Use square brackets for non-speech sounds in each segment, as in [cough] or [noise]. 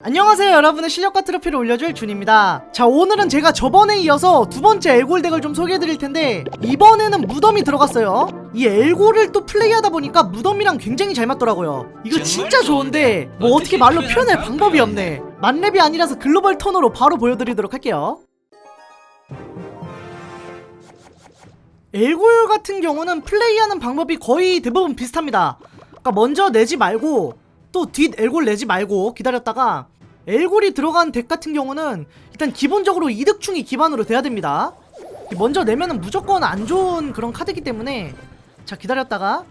안녕하세요 여러분의 실력과 트로피를 올려줄 준입니다. 자 오늘은 제가 저번에 이어서 두 번째 엘골 덱을 좀 소개해드릴 텐데 이번에는 무덤이 들어갔어요. 이 엘골을 또 플레이하다 보니까 무덤이랑 굉장히 잘 맞더라고요. 이거 진짜 좋은데 뭐 어떻게 말로 표현할 방법이 없네. 만렙이 아니라서 글로벌 턴으로 바로 보여드리도록 할게요. 엘골 같은 경우는 플레이하는 방법이 거의 대부분 비슷합니다. 그러니까 먼저 내지 말고 또 뒷 엘골 내지 말고 기다렸다가 엘골이 들어간 덱 같은 경우는 일단 기본적으로 이득충이 기반으로 돼야 됩니다. 먼저 내면은 무조건 안 좋은 그런 카드이기 때문에 자 기다렸다가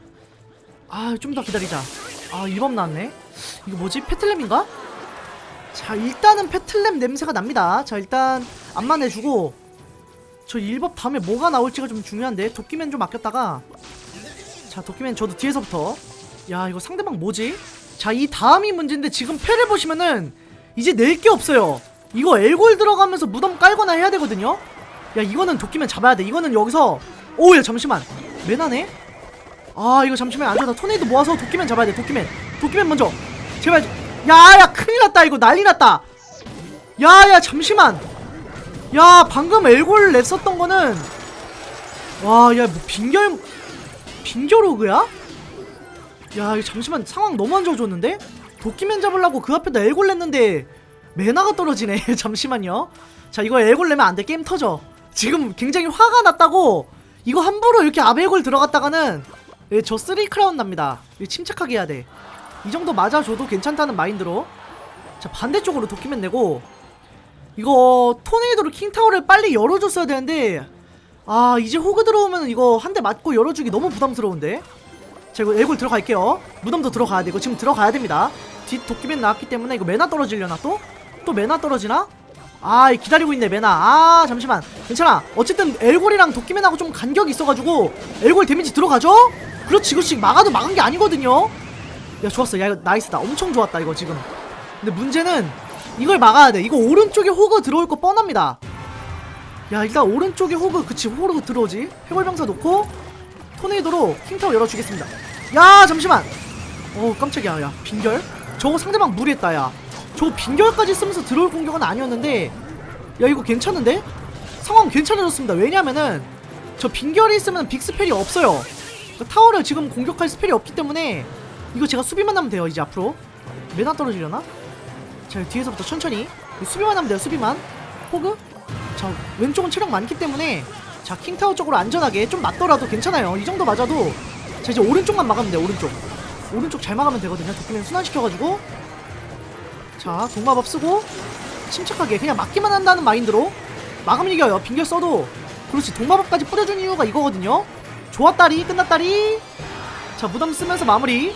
아 좀 더 기다리자. 아 1번 나왔네. 이거 뭐지 페틀렘인가? 자 일단은 페틀렘 냄새가 납니다. 자 일단 안만 해주고 저 1법 다음에 뭐가 나올지가 좀 중요한데 도끼맨 좀 아꼈다가 자 도끼맨 저도 뒤에서부터 야 이거 상대방 뭐지? 자 이 다음이 문제인데 지금 패를 보시면은 이제 낼 게 없어요. 이거 엘골 들어가면서 무덤 깔거나 해야 되거든요? 야 이거는 도끼맨 잡아야 돼. 이거는 여기서 오야 잠시만. 매나네? 아 이거 잠시만 나 토네이도 모아서 도끼맨 잡아야 돼 도끼맨 도끼맨 먼저. 제발 야야 큰일 났다 이거 난리 났다. 야야 잠시만. 야 방금 엘골 냈었던 거는 와야 뭐 빙결 빙결호그야? 야 잠시만 상황 너무 안 좋아졌는데? 도끼맨 잡으려고 그 앞에다 엘골 냈는데 매나가 떨어지네. [laughs] 잠시만요. 자 이거 엘골 내면 안돼. 게임 터져. 지금 굉장히 화가 났다고. 이거 함부로 이렇게 아베골 들어갔다가는 예, 저 쓰리 크라운 납니다. 침착하게 해야 돼 이 정도 맞아줘도 괜찮다는 마인드로. 자 반대쪽으로 도끼맨 내고. 이거 토네이도로 킹타워를 빨리 열어줬어야 되는데 아 이제 호그 들어오면 이거 한 대 맞고 열어주기 너무 부담스러운데 자 이거 엘골 들어갈게요. 무덤도 들어가야 돼 이거 지금 들어가야 됩니다. 뒷 도끼맨 나왔기 때문에 이거 메나 떨어지려나 또? 또 메나 떨어지나? 아 기다리고 있네 메나 아 잠시만. 괜찮아. 어쨌든 엘골이랑 도끼맨하고 좀 간격이 있어가지고 엘골 데미지 들어가죠? 그렇지 그렇지. 막아도 막은 게 아니거든요. 야 좋았어. 야 이거 나이스다. 엄청 좋았다 이거 지금. 근데 문제는 이걸 막아야 돼. 이거 오른쪽에 호그 들어올 거 뻔합니다. 야 일단 오른쪽에 호그 그치 호그 들어오지. 해골병사 놓고 토네이도로 킹타워 열어주겠습니다. 야 잠시만. 어 깜짝이야 야. 빈결? 저거 상대방 무리했다 야. 저거 빈결까지 쓰면서 들어올 공격은 아니었는데 야 이거 괜찮은데? 상황 괜찮아졌습니다. 왜냐면은 저 빈결이 있으면 빅스펠이 없어요. 그 타워를 지금 공격할 스펠이 없기 때문에 이거 제가 수비만 하면 돼요 이제 앞으로. 메나 떨어지려나? 자 뒤에서부터 천천히. 수비만 하면 돼요 수비만. 호그? 자 왼쪽은 체력 많기 때문에 자 킹타워 쪽으로 안전하게 좀 맞더라도 괜찮아요. 이 정도 맞아도 자 이제 오른쪽만 막으면 돼 오른쪽. 오른쪽 잘 막으면 되거든요. 도끼맨 순환시켜가지고. 자 동마법 쓰고 침착하게 그냥 막기만 한다는 마인드로 막으면 이겨요. 빙결 써도. 그렇지 동마법까지 뿌려준 이유가 이거거든요. 좋았다리 끝났다리. 자 무덤 쓰면서 마무리.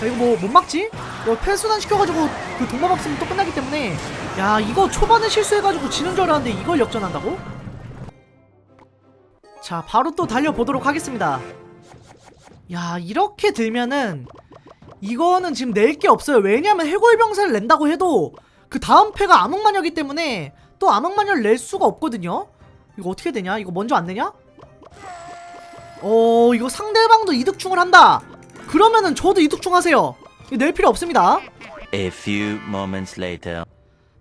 자 이거 뭐 못 막지? 이거 패순환 시켜가지고 그 동마법 쓰면 또 끝나기 때문에. 야 이거 초반에 실수해가지고 지는 줄 알았는데 이걸 역전한다고? 자 바로 또 달려보도록 하겠습니다. 야 이렇게 들면은 이거는 지금 낼 게 없어요. 왜냐면 해골병사를 낸다고 해도 그 다음 패가 암흑마녀기 때문에 또 암흑마녀를 낼 수가 없거든요. 이거 어떻게 되냐? 이거 먼저 안 내냐? 어 이거 상대방도 이득충을 한다. 그러면은 저도 이득충 하세요. 이거 낼 필요 없습니다. A few moments later.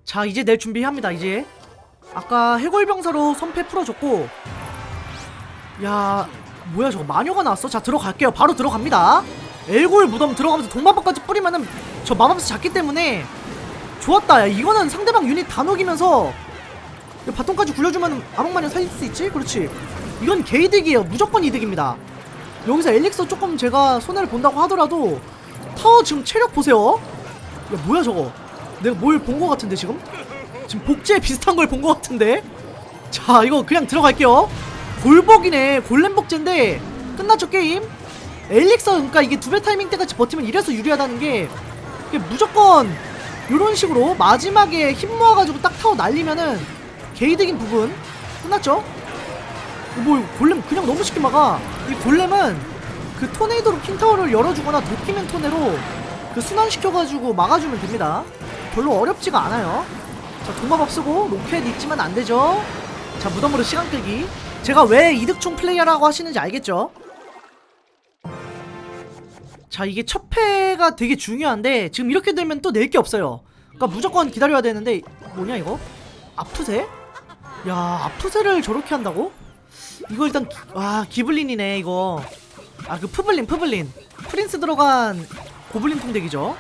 자 이제 낼 준비합니다 이제. 아까 해골병사로 선패 풀어줬고 야 뭐야 저거 마녀가 나왔어? 자 들어갈게요. 바로 들어갑니다. 엘골 무덤 들어가면서 동마법까지 뿌리면은 저 마법사 잡기 때문에 좋았다. 야 이거는 상대방 유닛 다 녹이면서 야, 바통까지 굴려주면 암흑마녀 살릴 수 있지? 그렇지. 이건 개이득이에요. 무조건 이득입니다. 여기서 엘릭서 조금 제가 손해를 본다고 하더라도 타워 지금 체력 보세요. 야 뭐야 저거? 내가 뭘본거 같은데 지금? 지금 복제 비슷한 걸본거 같은데? 자 이거 그냥 들어갈게요 골복이네. 골렘 복제인데 끝났죠 게임? 엘릭서 그러니까 이게 두 배 타이밍 때같이 버티면 이래서 유리하다는 게 무조건 이런 식으로 마지막에 힘 모아가지고 딱 타워 날리면은 개이득인 부분. 끝났죠? 뭐 이거 골렘 그냥 너무 쉽게 막아. 이 골렘은 그 토네이도로 킹타워를 열어주거나 도끼맨 토네로 그 순환시켜가지고 막아주면 됩니다. 별로 어렵지가 않아요. 자 동마법 쓰고 로켓 있지만 안되죠? 자 무덤으로 시간 끌기 제가 왜 이득총 플레이어라고 하시는지 알겠죠? 자 이게 첫 패가 되게 중요한데 지금 이렇게 되면 또 낼 게 없어요 그러니까 무조건 기다려야 되는데 뭐냐 이거? 아프세? 야 아프세를 저렇게 한다고? 이거 일단 기- 와 기블린이네 이거 아 그 푸블린 푸블린 프린스 들어간 고블린 통덱이죠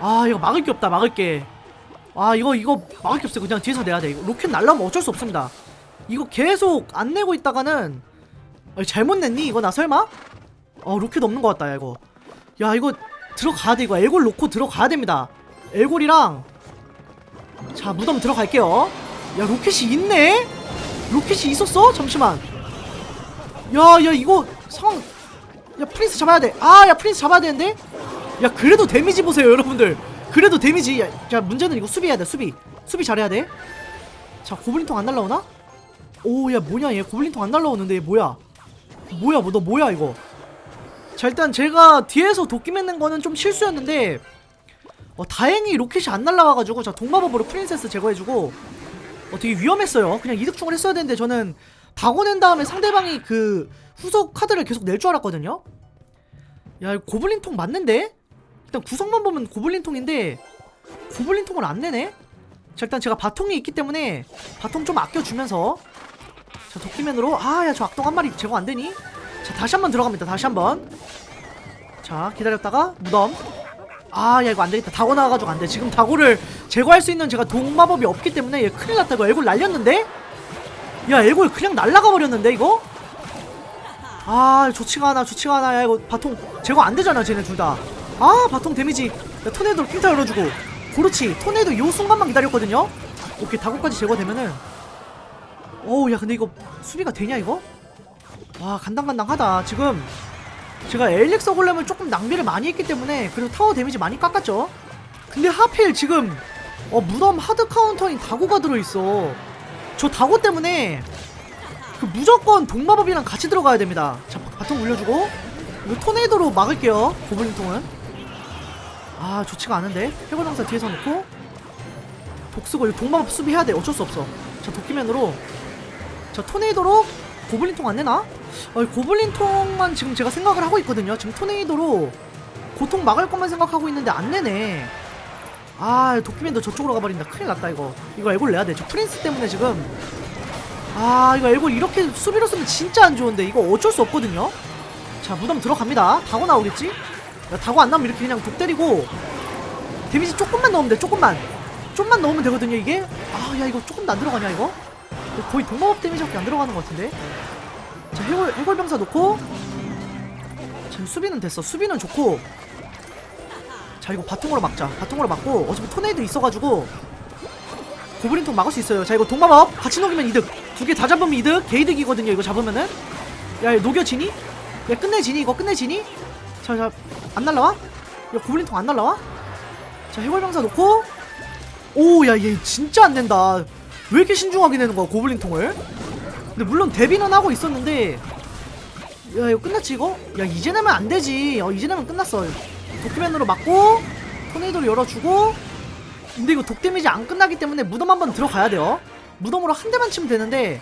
아 이거 막을 게 없다 막을 게아 이거 이거 막을 게 없어 그냥 뒤에서 내야 돼 이거 로켓 날라오면 어쩔 수 없습니다 이거 계속 안 내고 있다가는 아니, 잘못 냈니? 이거 나 설마? 어 로켓 없는 것 같다 야 이거. 야 이거 들어가야 돼 이거. 엘골 놓고 들어가야 됩니다. 엘골이랑 자 무덤 들어갈게요. 야 로켓이 있네? 로켓이 있었어? 잠시만. 야야 이거 상황 야 프린스 잡아야 돼아야 프린스 잡아야 되는데? 야 그래도 데미지 보세요 여러분들. 그래도 데미지 야, 자 문제는 이거 수비해야 돼 수비. 수비 잘해야 돼자 고블린통 안 날라오나? 오 야 뭐냐 얘 고블린통 안 날라오는데 얘 뭐야 뭐야 뭐 너 뭐야 이거 자 일단 제가 뒤에서 도끼 맺는 거는 좀 실수였는데 어, 다행히 로켓이 안 날라와가지고 자 동마법으로 프린세스 제거해주고 어, 되게 위험했어요 그냥 이득충을 했어야 되는데 저는 다고 낸 다음에 상대방이 그 후속 카드를 계속 낼 줄 알았거든요 야 고블린통 맞는데? 일단 구성만 보면 고블린통인데 고블린통을 안 내네? 자 일단 제가 바통이 있기 때문에 바통 좀 아껴주면서 자 도끼맨으로. 아 야 저 악동 한 마리 제거 안 되니? 자 다시 한 번 들어갑니다. 다시 한번. 자 기다렸다가 무덤. 아 야 이거 안 되겠다. 다고 나와가지고 안 돼. 지금 다고를 제거할 수 있는 제가 동마법이 없기 때문에 얘 큰일 났다. 이거 애골 날렸는데? 야 애골 그냥 날라가 버렸는데 이거? 아 좋지가 않아 좋지가 않아. 야 이거 바통 제거 안 되잖아 쟤네 둘다 아 바통 데미지. 야 토네이도로 킹타 열어주고. 그렇지. 토네이도 요 순간만 기다렸거든요? 오케이 다고까지 제거되면은. 어우 야 근데 이거 수비가 되냐 이거? 와 간당간당하다. 지금 제가 엘릭서 골렘을 조금 낭비를 많이 했기 때문에 그래도 타워 데미지 많이 깎았죠? 근데 하필 지금 어 무덤 하드 카운터인 다고가 들어있어. 저 다고 때문에 그 무조건 동마법이랑 같이 들어가야 됩니다. 자 바- 바통 올려주고 이거 토네이도로 막을게요 고블린통은. 아 좋지가 않은데? 해골병사 뒤에서 놓고. 독쓰고 이거 동마법 수비해야 돼. 어쩔 수 없어. 자 도끼맨으로 자 토네이도로 고블린통 안 내나? 어, 고블린통만 지금 제가 생각을 하고 있거든요. 지금 토네이도로 고통 막을 것만 생각하고 있는데 안 내네. 아, 도끼맨도 저쪽으로 가버린다. 큰일 났다, 이거. 이거 엘골 내야 돼. 저 프린스 때문에 지금. 아, 이거 엘골 이렇게 수비로 쓰면 진짜 안 좋은데. 이거 어쩔 수 없거든요. 자, 무덤 들어갑니다. 다고 나오겠지? 야, 다고 안 나오면 이렇게 그냥 독 때리고. 데미지 조금만 넣으면 돼, 조금만. 좀만 넣으면 되거든요, 이게. 아, 야, 이거 조금도 안 들어가냐, 이거? 거의 동마법 데미지밖에 안 들어가는 것 같은데? 자 해골 해골병사 놓고. 자 수비는 됐어. 수비는 좋고. 자 이거 바통으로 막자. 바통으로 막고. 어차피 토네이도 있어가지고 고블린통 막을 수 있어요. 자 이거 동마법 같이 녹이면 이득. 두 개 다 잡으면 이득. 개이득이거든요 이거 잡으면은. 야 녹여지니? 야 끝내지니? 이거 끝내지니? 자자 안 날라와? 야 고블린통 안 날라와? 자 해골병사 놓고. 오 야 얘 진짜 안 된다 왜 이렇게 신중하게 내는 거야 고블린 통을? 근데 물론 데뷔는 하고 있었는데 야 이거 끝났지 이거? 야 이제 내면 안 되지. 어 이제 내면 끝났어. 도끼맨으로 맞고 토네이도를 열어주고 근데 이거 독 데미지 안 끝나기 때문에 무덤 한번 들어가야 돼요. 무덤으로 한 대만 치면 되는데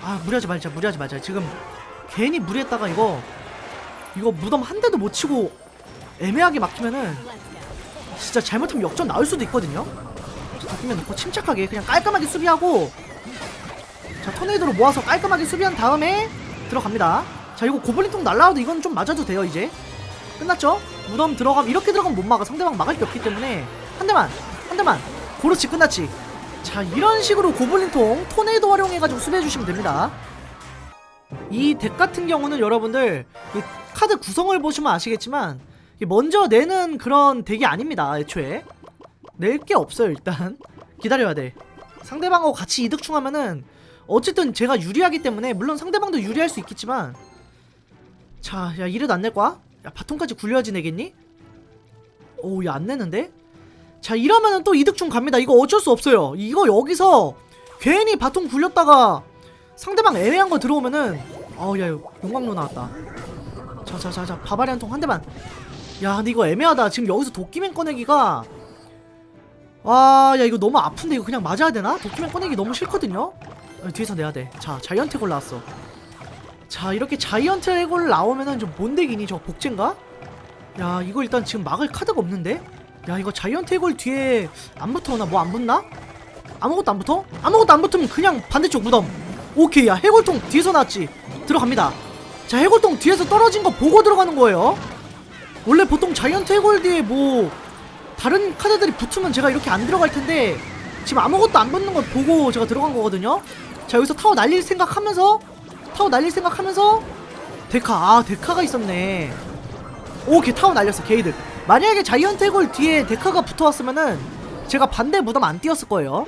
아 무리하지 말자 무리하지 말자. 지금 괜히 무리했다가 이거 이거 무덤 한 대도 못 치고 애매하게 막히면은 진짜 잘못하면 역전 나올 수도 있거든요 자, 도끼맨 넣고 침착하게 그냥 깔끔하게 수비하고 자 토네이도로 모아서 깔끔하게 수비한 다음에 들어갑니다. 자 이거 고블린통 날라와도 이건 좀 맞아도 돼요 이제. 끝났죠? 무덤 들어가면 이렇게 들어가면 못 막아. 상대방 막을 게 없기 때문에. 한 대만 한 대만. 그렇지 끝났지. 자 이런 식으로 고블린통 토네이도 활용해가지고 수비해주시면 됩니다. 이 덱 같은 경우는 여러분들 이 카드 구성을 보시면 아시겠지만 먼저 내는 그런 덱이 아닙니다 애초에 낼 게 없어요 일단. 기다려야 돼. 상대방하고 같이 이득충하면은 어쨌든 제가 유리하기 때문에 물론 상대방도 유리할 수 있겠지만. 자 야 이래도 안 낼 거야? 야 바통까지 굴려야지 내겠니? 오우 야안 내는데? 자 이러면은 또 이득충 갑니다. 이거 어쩔 수 없어요. 이거 여기서 괜히 바통 굴렸다가 상대방 애매한 거 들어오면은 어우 야 용광로 나왔다. 자자자자 바바리 한 통 한 대만. 야 근데 이거 애매하다. 지금 여기서 도끼맨 꺼내기가 와, 야, 이거 너무 아픈데 이거 그냥 맞아야 되나? 도끼맨 꺼내기 너무 싫거든요? 아, 뒤에서 내야 돼. 자, 자이언트 골 나왔어. 자, 이렇게 자이언트 골 나오면은 좀 뭔데 기니? 저 복제인가? 야, 이거 일단 지금 막을 카드가 없는데? 야 이거 자이언트 해골 뒤에 안 붙어오나 뭐 안 붙나? 아무것도 안 붙어? 아무것도 안 붙으면 그냥 반대쪽 무덤 오케이 야 해골통 뒤에서 나왔지 들어갑니다 자 해골통 뒤에서 떨어진 거 보고 들어가는 거예요 원래 보통 자이언트 해골 뒤에 뭐 다른 카드들이 붙으면 제가 이렇게 안 들어갈 텐데 지금 아무것도 안 붙는 걸 보고 제가 들어간 거거든요. 자 여기서 타워 날릴 생각하면서 타워 날릴 생각하면서 데카 아 데카가 있었네. 오케이 타워 날렸어 게이드. 만약에 자이언트 해골 뒤에 데카가 붙어왔으면은 제가 반대 무덤 안 띄었을 거예요.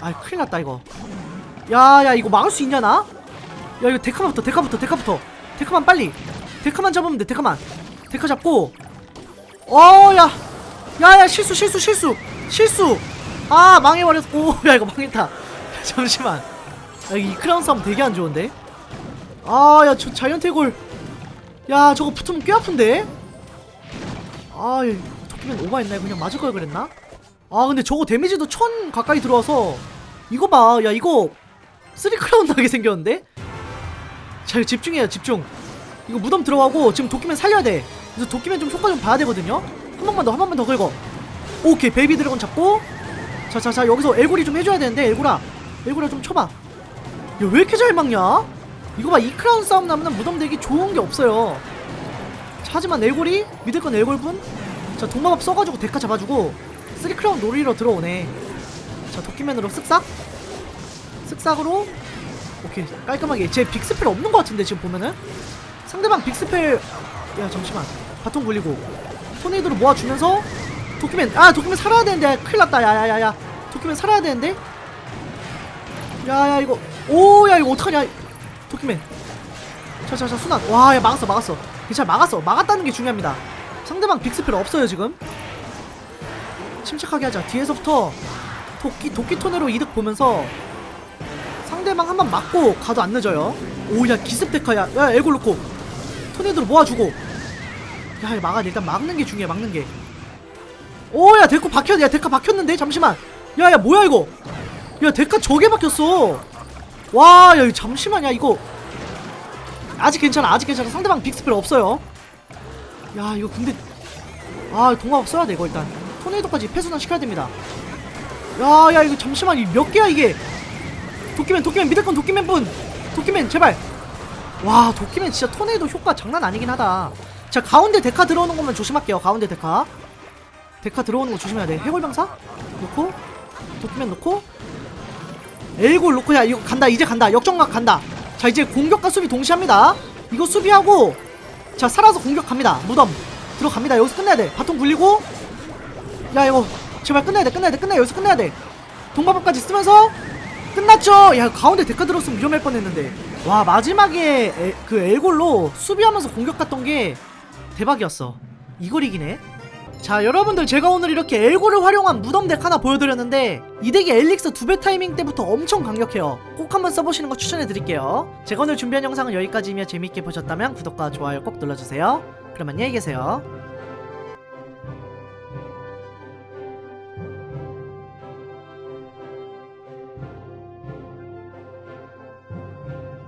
아 큰일 났다 이거. 야야 이거 막을 수 있냐 나? 야 이거 데카만부터 데카부터 데카부터 데카만 빨리. 데카만 잡으면 돼 데카만. 데카 잡고. 어야 야야 실수 실수 실수. 실수. 아 망해버렸어 오야 [laughs] 이거 망했다. [laughs] 잠시만. 야, 이 크라운 싸움 되게 안 좋은데? 아야 저 자이언트 해골. 야 저거 붙으면 꽤 아픈데? 아이 도끼면 오바했나? 그냥 맞을 걸 그랬나? 아 근데 저거 데미지도 천 가까이 들어와서 이거 봐야 이거 쓰리 크라운 나게 생겼는데? 자 이거 집중해요 집중. 이거 무덤 들어가고 지금 도끼맨 살려야 돼. 그래서 도끼맨 좀 효과 좀 봐야 되거든요 한 번만 더 한 번만 더 긁어. 오케이 베이비 드래곤 잡고. 자 자 자 여기서 엘골이 좀 해줘야 되는데 엘골아 엘골아 좀 쳐봐. 야 왜 이렇게 잘 막냐? 이거 봐 이 크라운 싸움 나면 무덤 되기 좋은 게 없어요. 자, 하지만 엘골이 믿을 건 엘골분 자 동마법 써가지고 데카 잡아주고 쓰리 크라운 놀이러 들어오네. 자 도끼맨으로 쓱싹. 쓱싹으로. 오케이 깔끔하게. 제 빅스펠 없는 것 같은데 지금 보면은? 상대방 빅스펠 야 잠시만. 바통 굴리고 토네이도를 모아주면서 도끼맨 아 도끼맨 살아야 되는데. 큰일 났다. 야야야야. 도끼맨 살아야 되는데. 야야 이거. 오야 이거 어떡하냐. 도끼맨. 자자자 순환. 와야 막았어 막았어. 괜찮아 막았어. 막았다는 게 중요합니다. 상대방 빅스펠 없어요 지금. 침착하게 하자. 뒤에서부터 도끼 도끼 토네로 이득 보면서 상대방 한 번 맞고 가도 안 늦어요. 오야 기습 데카야 야 에골 놓고 토네이도로 모아주고 야 막아 일단 막는 게 중요해 막는 게. 오야 데코 박혔 야 데카 박혔는데? 잠시만. 야야 뭐야 이거? 야 데카 저게 박혔어. 와야 이거 잠시만 야 이거. 아직 괜찮아 아직 괜찮아. 상대방 빅스펠 없어요. 야 이거 근데 아 동화법 써야 돼 이거 일단. 토네이도까지 패순환 시켜야 됩니다. 야야 이거 잠시만. 이몇 개야 이게? 도끼맨 도끼맨. 믿을 건 도끼맨 분 도끼맨 제발. 와 도끼맨 진짜 토네이도 효과 장난 아니긴 하다 자 가운데 데카 들어오는 것만 조심할게요. 가운데 데카. 데카 들어오는 거 조심해야 돼. 해골병사? 놓고 도끼맨 놓고. 엘골 놓고 야 이거 간다. 이제 간다. 역정각 간다. 자 이제 공격과 수비 동시에 합니다. 이거 수비하고 자 살아서 공격합니다. 무덤. 들어갑니다. 여기서 끝내야 돼. 바통 굴리고. 야 이거 제발 끝내야 돼. 끝내야 돼. 끝내 여기서 끝내야 돼. 동마법까지 쓰면서 끝났죠? 야 가운데 데카 들었으면 위험할 뻔했는데. 와 마지막에 에, 그 엘골로 수비하면서 공격 갔던 게 대박이었어. 이걸 이기네 자 여러분들 제가 오늘 이렇게 엘고를 활용한 무덤 덱 하나 보여드렸는데 이 덱이 엘릭스 두 배 타이밍 때부터 엄청 강력해요. 꼭 한번 써보시는 거 추천해드릴게요. 제가 오늘 준비한 영상은 여기까지이며 재밌게 보셨다면 구독과 좋아요 꼭 눌러주세요. 그럼 안녕히 계세요